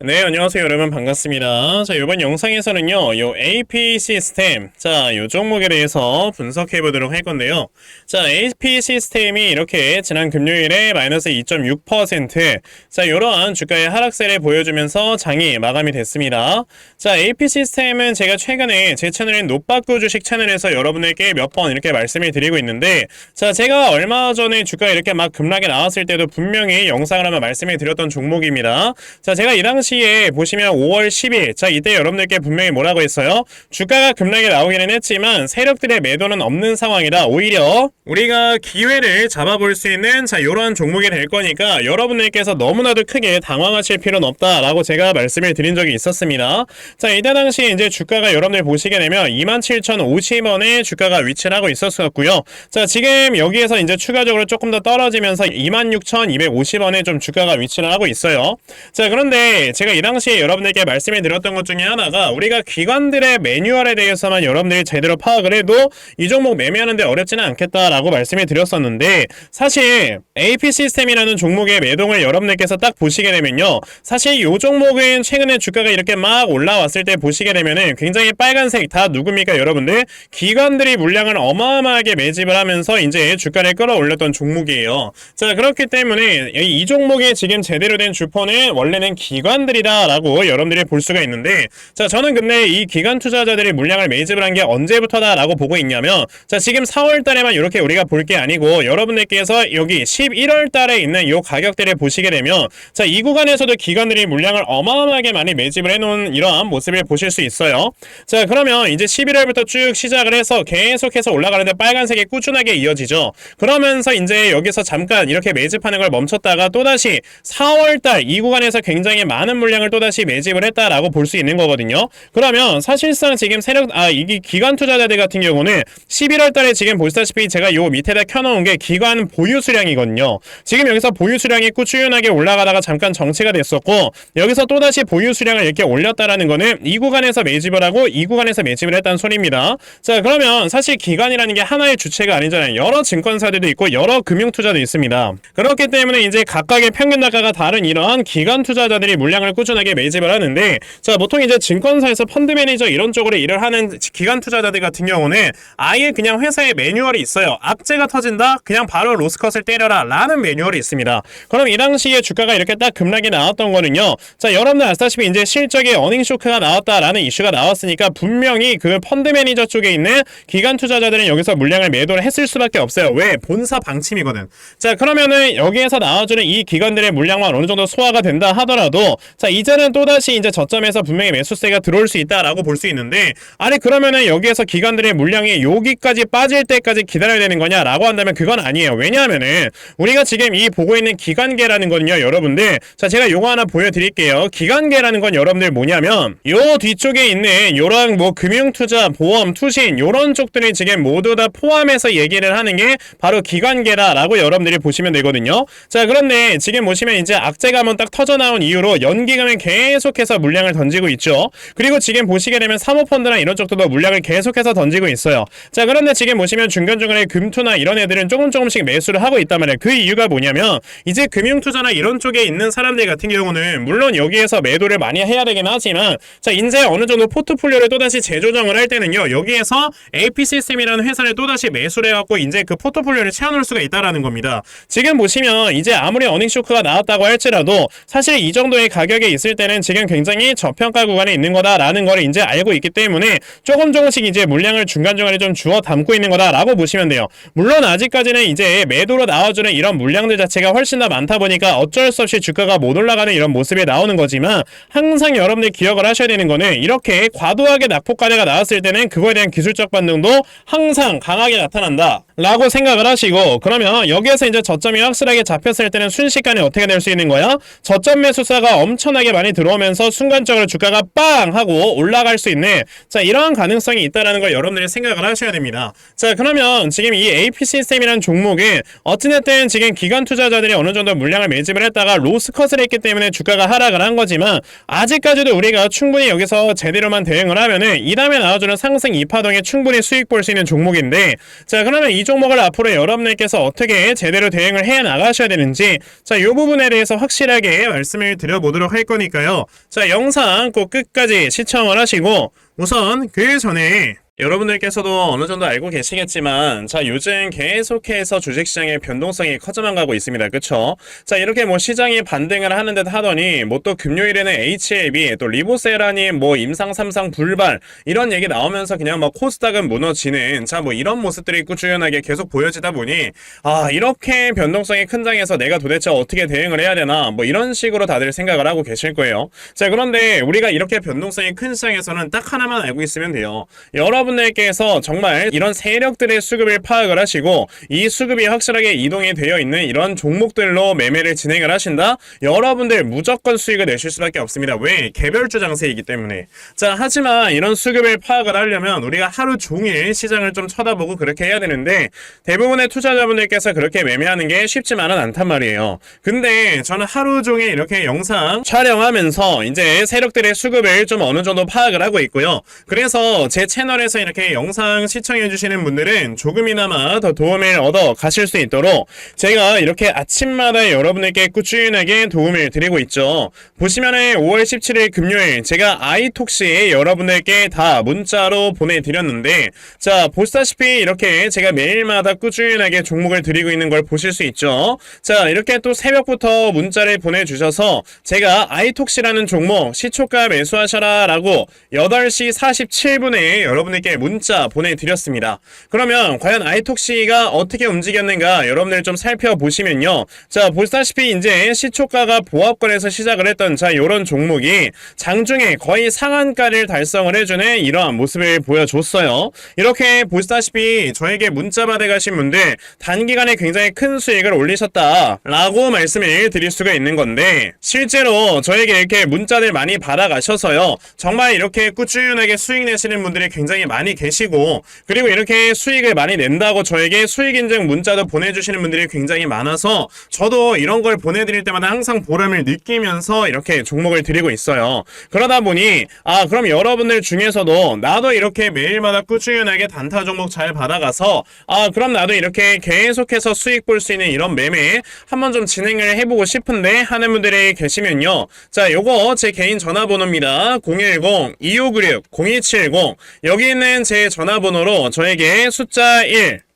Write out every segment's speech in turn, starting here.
네, 안녕하세요, 여러분. 반갑습니다. 자, 이번 영상에서는요, 요 AP 시스템, 자, 요 종목에 대해서 분석해 보도록 할 건데요. 자, AP 시스템이 이렇게 지난 금요일에 마이너스 2.6%, 자, 이러한 주가의 하락세를 보여주면서 장이 마감이 됐습니다. 자, AP 시스템은 제가 최근에 제 채널인 노빠꾸 주식 채널에서 여러분에게 몇 번 이렇게 말씀을 드리고 있는데, 자, 제가 얼마 전에 주가 이렇게 막 급락이 나왔을 때도 분명히 영상을 하면 말씀을 드렸던 종목입니다. 자, 제가 이 당시 에 보시면 5월 10일, 자, 이때 여러분들께 분명히 뭐라고 했어요? 주가가 급락이 나오기는 했지만 세력들의 매도는 없는 상황이다. 오히려 우리가 기회를 잡아볼 수 있는 자, 요런 종목이 될 거니까 여러분들께서 너무나도 크게 당황하실 필요는 없다라고 제가 말씀을 드린 적이 있었습니다. 자, 이때 당시에 이제 주가가 여러분들 보시게 되면 27,050원에 주가가 위치를 하고 있었었고요. 자, 지금 여기에서 이제 추가적으로 조금 더 떨어지면서 26,250원에 좀 주가가 위치를 하고 있어요. 자, 그런데 제가 이 당시에 여러분들께 말씀을 드렸던 것 중에 하나가 우리가 기관들의 매뉴얼에 대해서만 여러분들이 제대로 파악을 해도 이 종목 매매하는데 어렵지는 않겠다라고 말씀을 드렸었는데 사실 AP 시스템이라는 종목의 매동을 여러분들께서 딱 보시게 되면요. 사실 이 종목은 최근에 주가가 이렇게 막 올라왔을 때 보시게 되면은 굉장히 빨간색 다 누굽니까 여러분들? 기관들이 물량을 어마어마하게 매집을 하면서 이제 주가를 끌어올렸던 종목이에요. 자 그렇기 때문에 이, 이 종목의 지금 제대로 된 주포는 원래는 기관 들이다라고 여러분들이 볼 수가 있는데 자 저는 근데 이 기관 투자자들이 물량을 매집을 한 게 언제부터다라고 보고 있냐면 자 지금 4월 달에만 이렇게 우리가 볼 게 아니고 여러분들께서 여기 11월 달에 있는 요 가격대를 보시게 되면 자 이 구간에서도 기관들이 물량을 어마어마하게 많이 매집을 해놓은 이러한 모습을 보실 수 있어요. 자 그러면 이제 11월부터 쭉 시작을 해서 계속해서 올라가는데 빨간색이 꾸준하게 이어지죠. 그러면서 이제 여기서 잠깐 이렇게 매집하는 걸 멈췄다가 또다시 4월달 이 구간에서 굉장히 많은 물량을 또다시 매집을 했다라고 볼 수 있는 거거든요. 그러면 사실상 지금 세력 아 이게 기관 투자자들 같은 경우는 11월 달에 지금 보시다시피 제가 요 밑에다 켜놓은 게 기관 보유 수량이거든요. 지금 여기서 보유 수량이 꾸준하게 올라가다가 잠깐 정체가 됐었고 여기서 또다시 보유 수량을 이렇게 올렸다라는 거는 이 구간에서 매집을 하고 이 구간에서 매집을 했다는 소리입니다. 자 그러면 사실 기관이라는 게 하나의 주체가 아니잖아요. 여러 증권사들도 있고 여러 금융 투자도 있습니다. 그렇기 때문에 이제 각각의 평균 단가가 다른 이러한 기관 투자자들이 물량 을 꾸준하게 매집을 하는데 자 보통 이제 증권사에서 펀드 매니저 이런 쪽으로 일을 하는 기관 투자자들 같은 경우는 아예 그냥 회사에 매뉴얼이 있어요. 악재가 터진다 그냥 바로 로스컷을 때려라 라는 매뉴얼이 있습니다. 그럼 이 당시에 주가가 이렇게 딱 급락이 나왔던 거는요. 자 여러분들 아시다시피 이제 실적에 어닝 쇼크가 나왔다라는 이슈가 나왔으니까 분명히 그 펀드 매니저 쪽에 있는 기관 투자자들은 여기서 물량을 매도를 했을 수밖에 없어요. 왜? 본사 방침이거든. 자 그러면은 여기에서 나와주는 이 기관들의 물량만 어느 정도 소화가 된다 하더라도 자 이제는 또다시 이제 저점에서 분명히 매수세가 들어올 수 있다라고 볼 수 있는데 아니 그러면은 여기에서 기관들의 물량이 여기까지 빠질 때까지 기다려야 되는 거냐라고 한다면 그건 아니에요. 왜냐하면은 우리가 지금 이 보고 있는 기관계라는 거는요 여러분들 자 제가 요거 하나 보여드릴게요. 기관계라는 건 여러분들 뭐냐면 요 뒤쪽에 있는 요런 뭐 금융투자 보험 투신 요런 쪽들이 지금 모두 다 포함해서 얘기를 하는 게 바로 기관계다라고 여러분들이 보시면 되거든요. 자 그런데 지금 보시면 이제 악재가 한번 딱 터져 나온 이후로 연 기금은 계속해서 물량을 던지고 있죠. 그리고 지금 보시게 되면 사모펀드나 이런 쪽도 물량을 계속해서 던지고 있어요. 자 그런데 지금 보시면 중간중간에 금투나 이런 애들은 조금 조금씩 매수를 하고 있단 말이에요. 그 이유가 뭐냐면 이제 금융투자나 이런 쪽에 있는 사람들 같은 경우는 물론 여기에서 매도를 많이 해야 되긴 하지만 자 이제 어느 정도 포트폴리오를 또다시 재조정을 할 때는요 여기에서 AP 시스템이라는 회사를 또다시 매수를 해갖고 이제 그 포트폴리오를 채워놓을 수가 있다라는 겁니다. 지금 보시면 이제 아무리 어닝 쇼크가 나왔다고 할지라도 사실 이 정도의 가격 에 있을 때는 지금 굉장히 저평가 구간에 있는 거다라는 걸 이제 알고 있기 때문에 조금 조금씩 이제 물량을 중간중간에 좀 주워 담고 있는 거다라고 보시면 돼요. 물론 아직까지는 이제 매도로 나와주는 이런 물량들 자체가 훨씬 더 많다 보니까 어쩔 수 없이 주가가 못 올라가는 이런 모습이 나오는 거지만 항상 여러분들 기억을 하셔야 되는 거는 이렇게 과도하게 낙폭과대가 나왔을 때는 그거에 대한 기술적 반등도 항상 강하게 나타난다. 라고 생각을 하시고 그러면 여기에서 이제 저점이 확실하게 잡혔을 때는 순식간에 어떻게 될 수 있는 거야? 저점 매수사가 엄청나게 많이 들어오면서 순간적으로 주가가 빵 하고 올라갈 수 있는 자 이러한 가능성이 있다라는 걸 여러분들이 생각을 하셔야 됩니다. 자 그러면 지금 이 AP 시스템이라는 종목은 어찌됐든 지금 기관 투자자들이 어느 정도 물량을 매집을 했다가 로스컷을 했기 때문에 주가가 하락을 한 거지만 아직까지도 우리가 충분히 여기서 제대로만 대응을 하면은 이 다음에 나와주는 상승 이파동에 충분히 수익 볼 수 있는 종목인데 자 그러면 이 종목을 앞으로 여러분들께서 어떻게 제대로 대응을 해 나가셔야 되는지 자, 이 부분에 대해서 확실하게 말씀을 드려보도록 할 거니까요. 자, 영상 꼭 끝까지 시청을 하시고 우선 그 전에 여러분들께서도 어느 정도 알고 계시겠지만 자 요즘 계속해서 주식시장의 변동성이 커져만 가고 있습니다. 그쵸? 자 이렇게 뭐 시장이 반등을 하는 듯 하더니 뭐 또 금요일에는 HLB 또 리보세라니 뭐 임상 삼상 불발 이런 얘기 나오면서 그냥 막 코스닥은 무너지는 자 뭐 이런 모습들이 꾸준하게 계속 보여지다 보니 아 이렇게 변동성이 큰 장에서 내가 도대체 어떻게 대응을 해야 되나? 뭐 이런 식으로 다들 생각을 하고 계실 거예요. 자 그런데 우리가 이렇게 변동성이 큰 시장에서는 딱 하나만 알고 있으면 돼요. 여러분 들께서 정말 이런 세력들의 수급을 파악을 하시고 이 수급이 확실하게 이동이 되어 있는 이런 종목들로 매매를 진행을 하신다? 여러분들 무조건 수익을 내실 수밖에 없습니다. 왜? 개별주 장세이기 때문에. 자 하지만 이런 수급을 파악을 하려면 우리가 하루 종일 시장을 좀 쳐다보고 그렇게 해야 되는데 대부분의 투자자분들께서 그렇게 매매하는 게 쉽지만은 않단 말이에요. 근데 저는 하루 종일 이렇게 영상 촬영하면서 이제 세력들의 수급을 좀 어느 정도 파악을 하고 있고요. 그래서 제 채널에서 이렇게 영상 시청해 주시는 분들은 조금이나마 더 도움을 얻어 가실 수 있도록 제가 이렇게 아침마다 여러분에게 꾸준하게 도움을 드리고 있죠. 보시면은 5월 17일 금요일 제가 아이톡시 여러분들께 다 문자로 보내드렸는데 자 보시다시피 이렇게 제가 매일마다 꾸준하게 종목을 드리고 있는 걸 보실 수 있죠. 자 이렇게 또 새벽부터 문자를 보내주셔서 제가 아이톡시라는 종목 시초가 매수하셔라 라고 8시 47분에 여러분에게 문자 보내드렸습니다. 그러면 과연 아이톡시가 어떻게 움직였는가 여러분들 좀 살펴보시면요. 자 보시다시피 이제 시초가가 보합권에서 시작을 했던 자 요런 종목이 장중에 거의 상한가를 달성을 해주는 이러한 모습을 보여줬어요. 이렇게 보시다시피 저에게 문자 받아가신 분들 단기간에 굉장히 큰 수익을 올리셨다라고 말씀을 드릴 수가 있는 건데 실제로 저에게 이렇게 문자들 많이 받아가셔서요. 정말 이렇게 꾸준하게 수익 내시는 분들이 굉장히 많이 계시고 그리고 이렇게 수익을 많이 낸다고 저에게 수익 인증 문자도 보내주시는 분들이 굉장히 많아서 저도 이런 걸 보내드릴 때마다 항상 보람을 느끼면서 이렇게 종목을 드리고 있어요. 그러다 보니 아 그럼 여러분들 중에서도 나도 이렇게 매일마다 꾸준하게 단타 종목 잘 받아가서 아 그럼 나도 이렇게 계속해서 수익 볼 수 있는 이런 매매 한번 좀 진행을 해보고 싶은데 하는 분들이 계시면요. 자 요거 제 개인 전화번호입니다. 010-2596-0270 여기 있는 제 전화번호로 저에게 숫자 1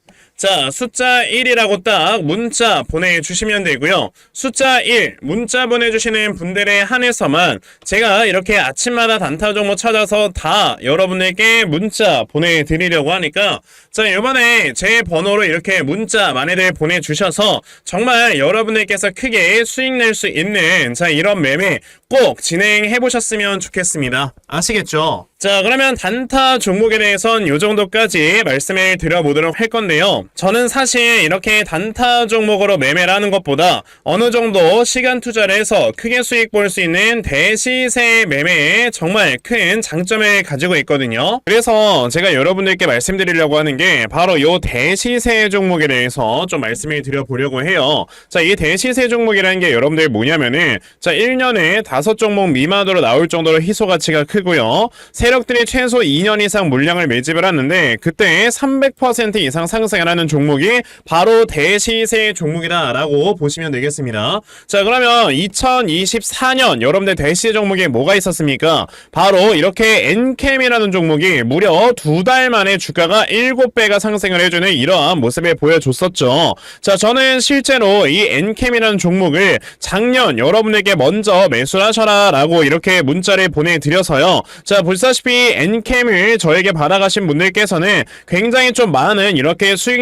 자, 숫자 1이라고 딱 문자 보내주시면 되고요. 숫자 1 문자 보내주시는 분들에 한해서만 제가 이렇게 아침마다 단타 종목 찾아서 다 여러분에게 문자 보내드리려고 하니까 자, 이번에 제 번호로 이렇게 문자 많이들 보내주셔서 정말 여러분들께서 크게 수익 낼 수 있는 자, 이런 매매 꼭 진행해 보셨으면 좋겠습니다. 아시겠죠? 자, 그러면 단타 종목에 대해선 요 정도까지 말씀을 드려보도록 할 건데요. 저는 사실 이렇게 단타 종목으로 매매를 하는 것보다 어느 정도 시간 투자를 해서 크게 수익 볼 수 있는 대시세 매매에 정말 큰 장점을 가지고 있거든요. 그래서 제가 여러분들께 말씀드리려고 하는 게 바로 요 대시세 종목에 대해서 좀 말씀을 드려보려고 해요. 자, 이 대시세 종목이라는 게 여러분들 뭐냐면은 자, 1년에 다섯 종목 미만으로 나올 정도로 희소 가치가 크고요. 세력들이 최소 2년 이상 물량을 매집을 하는데 그때 300% 이상 상승을 하는 종목이 바로 대시세 종목이다라고 보시면 되겠습니다. 자, 그러면 2024년 여러분들 대시세 종목에 뭐가 있었습니까? 바로 이렇게 엔캠이라는 종목이 무려 두 달 만에 주가가 7배가 상승을 해주는 이러한 모습을 보여줬었죠. 자, 저는 실제로 이 엔캠이라는 종목을 작년 여러분에게 먼저 매수를 하셔라 라고 이렇게 문자를 보내드려서요. 자, 보시다시피 엔캠을 저에게 받아가신 분들께서는 굉장히 좀 많은 이렇게 수익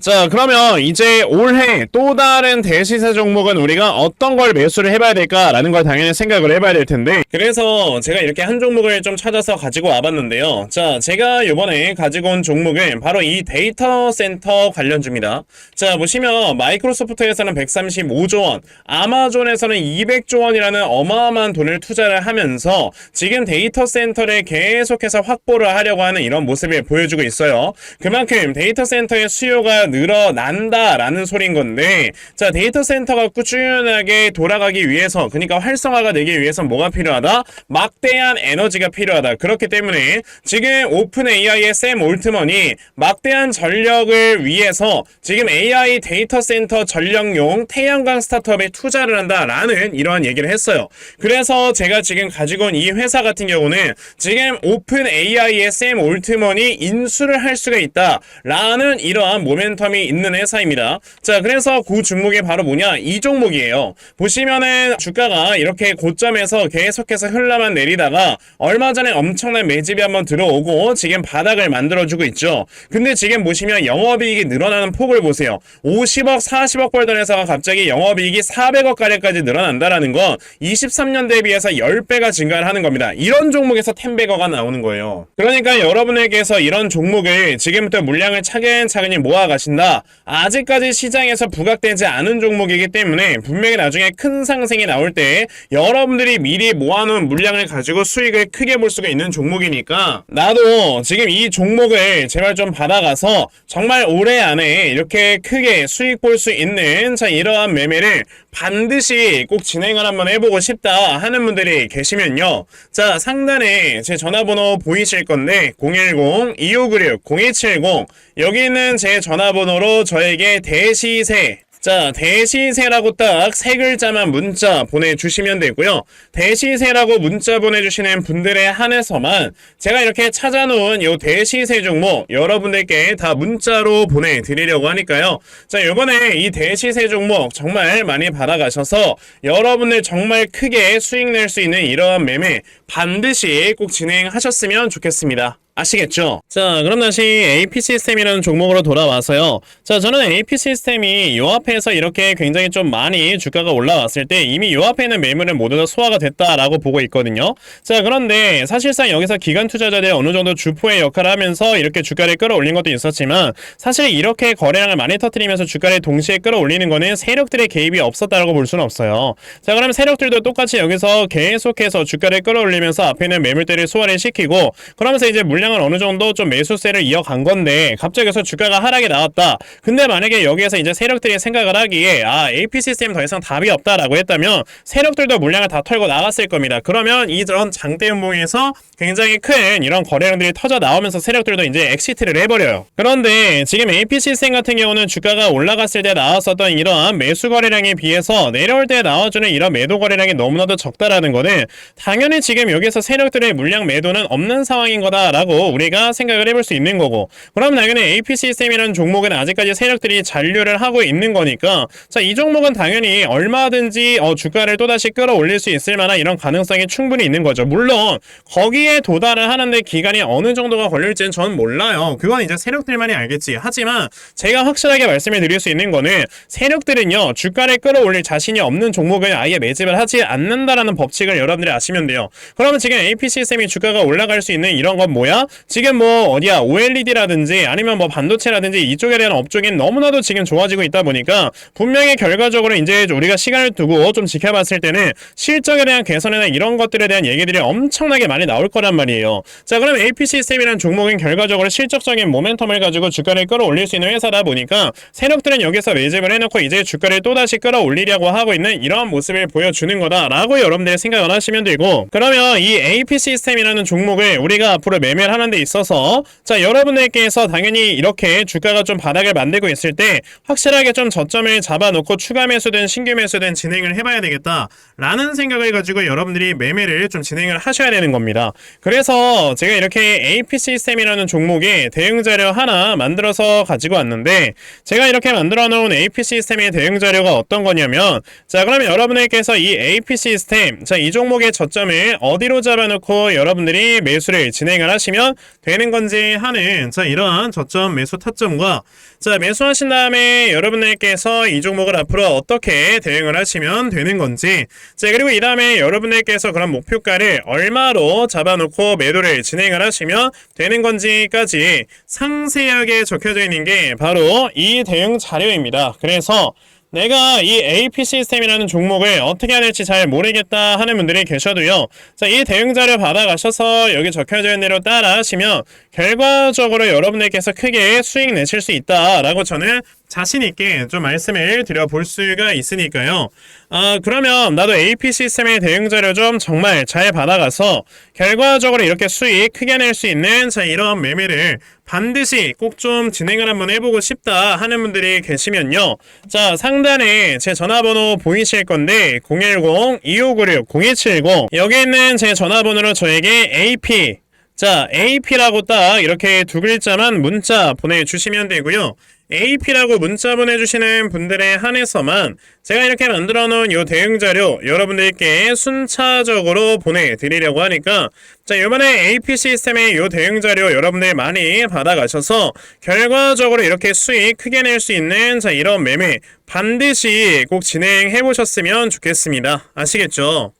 자, 그러면 이제 올해 또 다른 대시세 종목은 우리가 어떤 걸 매수를 해봐야 될까라는 걸 당연히 생각을 해봐야 될 텐데. 그래서 제가 이렇게 한 종목을 좀 찾아서 가지고 와봤는데요. 자, 제가 이번에 가지고 온 종목은 바로 이 데이터 센터 관련주입니다. 자, 보시면 마이크로소프트에서는 135조 원, 아마존에서는 200조 원이라는 어마어마한 돈을 투자를 하면서 지금 데이터 센터를 계속해서 확보를 하려고 하는 이런 모습을 보여주고 있어요. 그만큼 데이터 센터의 수요 가 늘어난다라는 소린 건데, 자, 데이터 센터가 꾸준하게 돌아가기 위해서, 그러니까 활성화가 되기 위해서 뭐가 필요하다? 막대한 에너지가 필요하다. 그렇기 때문에 지금 오픈 AI의 샘 올트먼이 막대한 전력을 위해서 지금 AI 데이터 센터 전력용 태양광 스타트업에 투자를 한다라는 이러한 얘기를 했어요. 그래서 제가 지금 가지고 온 이 회사 같은 경우는 지금 오픈 AI의 샘 올트먼이 인수를 할 수가 있다라는 이러한 모멘 텀이 있는 회사입니다. 자, 그래서 그 종목이 바로 뭐냐? 이 종목이에요. 보시면은 주가가 이렇게 고점에서 계속해서 흘러만 내리다가 얼마 전에 엄청난 매집이 한번 들어오고 지금 바닥을 만들어주고 있죠. 근데 지금 보시면 영업이익이 늘어나는 폭을 보세요. 50억, 40억 벌던 회사가 갑자기 영업이익이 400억 가량까지 늘어난다라는 건 23년 대비해서 10배가 증가를 하는 겁니다. 이런 종목에서 10배거가 나오는 거예요. 그러니까 여러분에게서 이런 종목을 지금부터 물량을 차근차근히 모아가 신다. 아직까지 시장에서 부각되지 않은 종목이기 때문에 분명히 나중에 큰 상승이 나올 때 여러분들이 미리 모아놓은 물량을 가지고 수익을 크게 볼 수가 있는 종목이니까 나도 지금 이 종목을 제발 좀 받아가서 정말 올해 안에 이렇게 크게 수익 볼 수 있는 자 이러한 매매를 반드시 꼭 진행을 한번 해보고 싶다 하는 분들이 계시면요. 자 상단에 제 전화번호 보이실 건데 010-2596-0270 여기 있는 제 전화번호로 저에게 대시세 자, 대시세라고 딱 세 글자만 문자 보내주시면 되고요. 대시세라고 문자 보내주시는 분들에 한해서만 제가 이렇게 찾아놓은 요 대시세 종목 여러분들께 다 문자로 보내드리려고 하니까요. 자, 요번에 이 대시세 종목 정말 많이 받아가셔서 여러분들 정말 크게 수익 낼 수 있는 이러한 매매 반드시 꼭 진행하셨으면 좋겠습니다. 아시겠죠? 자, 그럼 다시 AP 시스템이라는 종목으로 돌아와서요. 자, 저는 AP 시스템이 요 앞에서 이렇게 굉장히 좀 많이 주가가 올라왔을 때 이미 요 앞에 있는 매물은 모두 다 소화가 됐다라고 보고 있거든요. 자, 그런데 사실상 여기서 기관 투자자들이 어느 정도 주포의 역할을 하면서 이렇게 주가를 끌어올린 것도 있었지만 사실 이렇게 거래량을 많이 터뜨리면서 주가를 동시에 끌어올리는 거는 세력들의 개입이 없었다라고 볼 수는 없어요. 자, 그럼 세력들도 똑같이 여기서 계속해서 주가를 끌어올리면서 앞에 있는 매물들을 소화를 시키고 그러면서 이제 물량 물량을 어느 정도 좀 매수세를 이어간 건데 갑자기 여기서 주가가 하락이 나왔다. 근데 만약에 여기에서 이제 세력들이 생각을 하기에 아 AP 시스템 더 이상 답이 없다라고 했다면 세력들도 물량을 다 털고 나갔을 겁니다. 그러면 이런 장대 음봉에서 굉장히 큰 이런 거래량들이 터져 나오면서 세력들도 이제 엑시트를 해버려요. 그런데 지금 AP 시스템 같은 경우는 주가가 올라갔을 때 나왔었던 이러한 매수 거래량에 비해서 내려올 때 나와주는 이런 매도 거래량이 너무나도 적다라는 거는 당연히 지금 여기서 세력들의 물량 매도는 없는 상황인 거다라고 우리가 생각을 해볼 수 있는 거고. 그럼 당연히 AP 시스템이라는 종목은 아직까지 세력들이 잔류를 하고 있는 거니까. 자 이 종목은 당연히 얼마든지 어, 주가를 또다시 끌어올릴 수 있을 만한 이런 가능성이 충분히 있는 거죠. 물론 거기에 도달을 하는데 기간이 어느 정도가 걸릴지는 저는 몰라요. 그건 이제 세력들만이 알겠지. 하지만 제가 확실하게 말씀을 드릴 수 있는 거는 세력들은요 주가를 끌어올릴 자신이 없는 종목을 아예 매집을 하지 않는다라는 법칙을 여러분들이 아시면 돼요. 그러면 지금 AP 시스템이 주가가 올라갈 수 있는 이런 건 뭐야? 지금 뭐 어디야 OLED라든지 아니면 뭐 반도체라든지 이쪽에 대한 업종이 너무나도 지금 좋아지고 있다 보니까 분명히 결과적으로 이제 우리가 시간을 두고 좀 지켜봤을 때는 실적에 대한 개선이나 이런 것들에 대한 얘기들이 엄청나게 많이 나올 거란 말이에요. 자 그럼 AP 시스템이라는 종목은 결과적으로 실적적인 모멘텀을 가지고 주가를 끌어올릴 수 있는 회사다 보니까 세력들은 여기서 매집을 해놓고 이제 주가를 또다시 끌어올리려고 하고 있는 이런 모습을 보여주는 거다라고 여러분들이 생각을 하시면 되고 그러면 이 AP 시스템이라는 종목을 우리가 앞으로 매매를 하는 데 있어서 자 여러분들께서 당연히 이렇게 주가가 좀 바닥을 만들고 있을 때 확실하게 좀 저점을 잡아놓고 추가 매수든 신규 매수든 진행을 해봐야 되겠다 라는 생각을 가지고 여러분들이 매매를 좀 진행을 하셔야 되는 겁니다. 그래서 제가 이렇게 AP 시스템이라는 종목의 대응 자료 하나 만들어서 가지고 왔는데 제가 이렇게 만들어 놓은 AP 시스템의 대응 자료가 어떤 거냐면 자 그러면 여러분들께서 이 AP 시스템 자 이 종목의 저점을 어디로 잡아놓고 여러분들이 매수를 진행을 하시면 하시면 되는 건지 하는 자 이러한 저점 매수 타점과 자 매수하신 다음에 여러분들께서 이 종목을 앞으로 어떻게 대응을 하시면 되는 건지 자 그리고 이 다음에 여러분들께서 그런 목표가를 얼마로 잡아놓고 매도를 진행을 하시면 되는 건지까지 상세하게 적혀져 있는 게 바로 이 대응 자료입니다. 그래서 내가 이 AP 시스템이라는 종목을 어떻게 해야 될지 잘 모르겠다 하는 분들이 계셔도요. 자, 이 대응 자료 받아가셔서 여기 적혀져 있는 대로 따라 하시면 결과적으로 여러분들께서 크게 수익 내실 수 있다라고 저는 자신 있게 좀 말씀을 드려볼 수가 있으니까요. 아, 그러면 나도 AP 시스템의 대응 자료 좀 정말 잘 받아가서 결과적으로 이렇게 수익 크게 낼 수 있는 자, 이런 매매를 반드시 꼭 좀 진행을 한번 해보고 싶다 하는 분들이 계시면요. 자, 상단에 제 전화번호 보이실 건데 010-2596-0270 여기 있는 제 전화번호로 저에게 AP 자, AP라고 딱 이렇게 두 글자만 문자 보내주시면 되고요. AP라고 문자 보내주시는 분들에 한해서만 제가 이렇게 만들어 놓은 요 대응 자료 여러분들께 순차적으로 보내드리려고 하니까 자, 이번에 AP 시스템의 요 대응 자료 여러분들 많이 받아가셔서 결과적으로 이렇게 수익 크게 낼 수 있는 자, 이런 매매 반드시 꼭 진행해 보셨으면 좋겠습니다. 아시겠죠?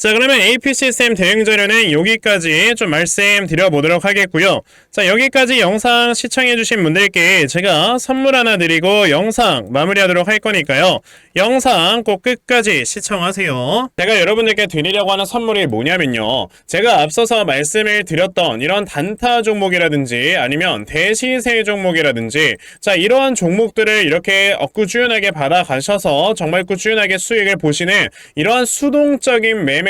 자 그러면 AP 시스템 대응 자료는 여기까지 좀 말씀드려보도록 하겠고요. 자 여기까지 영상 시청해주신 분들께 제가 선물 하나 드리고 영상 마무리하도록 할 거니까요. 영상 꼭 끝까지 시청하세요. 제가 여러분들께 드리려고 하는 선물이 뭐냐면요. 제가 앞서서 말씀을 드렸던 이런 단타 종목이라든지 아니면 대시세 종목이라든지 자 이러한 종목들을 이렇게 꾸준하게 받아가셔서 정말 꾸준하게 수익을 보시는 이러한 수동적인 매매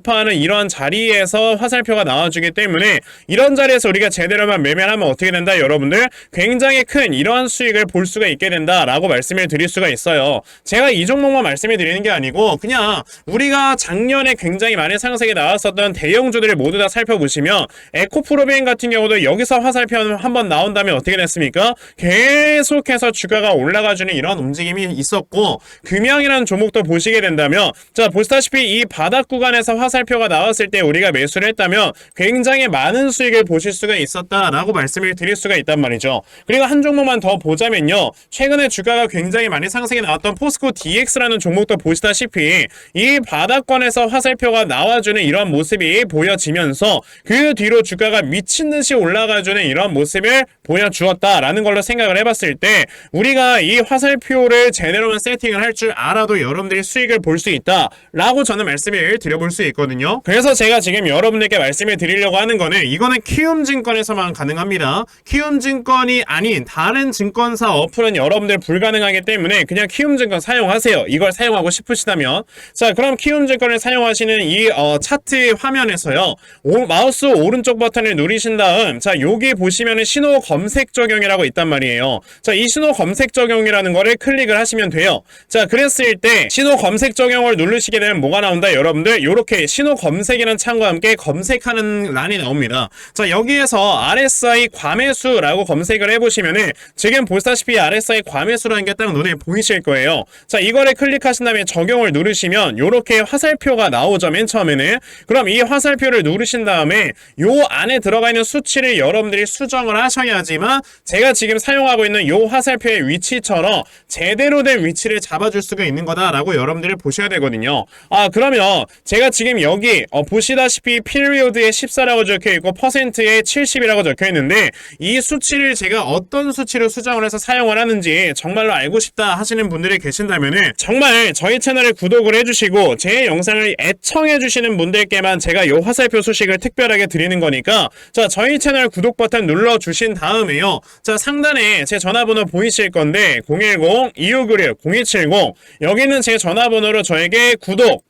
돌파하는 이런 자리에서 화살표가 나와주기 때문에 이런 자리에서 우리가 제대로만 매매하면 어떻게 된다 여러분들 굉장히 큰 이러한 수익을 볼 수가 있게 된다라고 말씀을 드릴 수가 있어요 제가 이 종목만 말씀을 드리는 게 아니고 그냥 우리가 작년에 굉장히 많은 상승이 나왔었던 대형주들을 모두 다 살펴보시면 에코프로비엔 같은 경우도 여기서 화살표 한번 나온다면 어떻게 됐습니까? 계속해서 주가가 올라가주는 이런 움직임이 있었고 금양이라는 종목도 보시게 된다면 자 보시다시피 이 바닥 구간에서 화살 표가 나왔을 때 우리가 매수를 했다면 굉장히 많은 수익을 보실 수가 있었다라고 말씀을 드릴 수가 있단 말이죠. 그리고 한 종목만 더 보자면요. 최근에 주가가 굉장히 많이 상승이 나왔던 포스코 DX라는 종목도 보시다시피 이 바닥권에서 화살표가 나와주는 이런 모습이 보여지면서 그 뒤로 주가가 미친 듯이 올라가주는 이런 모습을 보여주었다라는 걸로 생각을 해봤을 때 우리가 이 화살표를 제대로만 세팅을 할 줄 알아도 여러분들이 수익을 볼 수 있다라고 저는 말씀을 드려볼 수 있 거든요. 그래서 제가 지금 여러분들께 말씀을 드리려고 하는 거는 이거는 키움증권에서만 가능합니다. 키움증권이 아닌 다른 증권사 어플은 여러분들 불가능하기 때문에 그냥 키움증권 사용하세요. 이걸 사용하고 싶으시다면 자 그럼 키움증권을 사용하시는 이 어, 차트 화면에서요. 오, 마우스 오른쪽 버튼을 누르신 다음 자 여기 보시면은 신호 검색 적용이라고 있단 말이에요. 자 이 신호 검색 적용이라는 거를 클릭을 하시면 돼요. 자 그랬을 때 신호 검색 적용을 누르시게 되면 뭐가 나온다 여러분들 요렇게 여기 신호 검색이라는 창과 함께 검색하는 란이 나옵니다. 자, 여기에서 RSI 과매수라고 검색을 해보시면은 지금 보시다시피 RSI 과매수라는 게 딱 눈에 보이실 거예요. 자, 이거를 클릭하신 다음에 적용을 누르시면 요렇게 화살표가 나오죠. 맨 처음에는. 그럼 이 화살표를 누르신 다음에 요 안에 들어가 있는 수치를 여러분들이 수정을 하셔야지만 제가 지금 사용하고 있는 요 화살표의 위치처럼 제대로 된 위치를 잡아줄 수가 있는 거다라고 여러분들이 보셔야 되거든요. 아, 그러면 제가 지금 여기 어, 보시다시피 피리오드에 14라고 적혀 있고 퍼센트에 70이라고 적혀 있는데 이 수치를 제가 어떤 수치로 수정을 해서 사용을 하는지 정말로 알고 싶다 하시는 분들이 계신다면 은 정말 저희 채널을 구독을 해주시고 제 영상을 애청해주시는 분들께만 제가 요 화살표 소식을 특별하게 드리는 거니까 자 저희 채널 구독 버튼 눌러주신 다음에요. 자 상단에 제 전화번호 보이실 건데 010-2596-0270 여기는 제 전화번호로 저에게 구독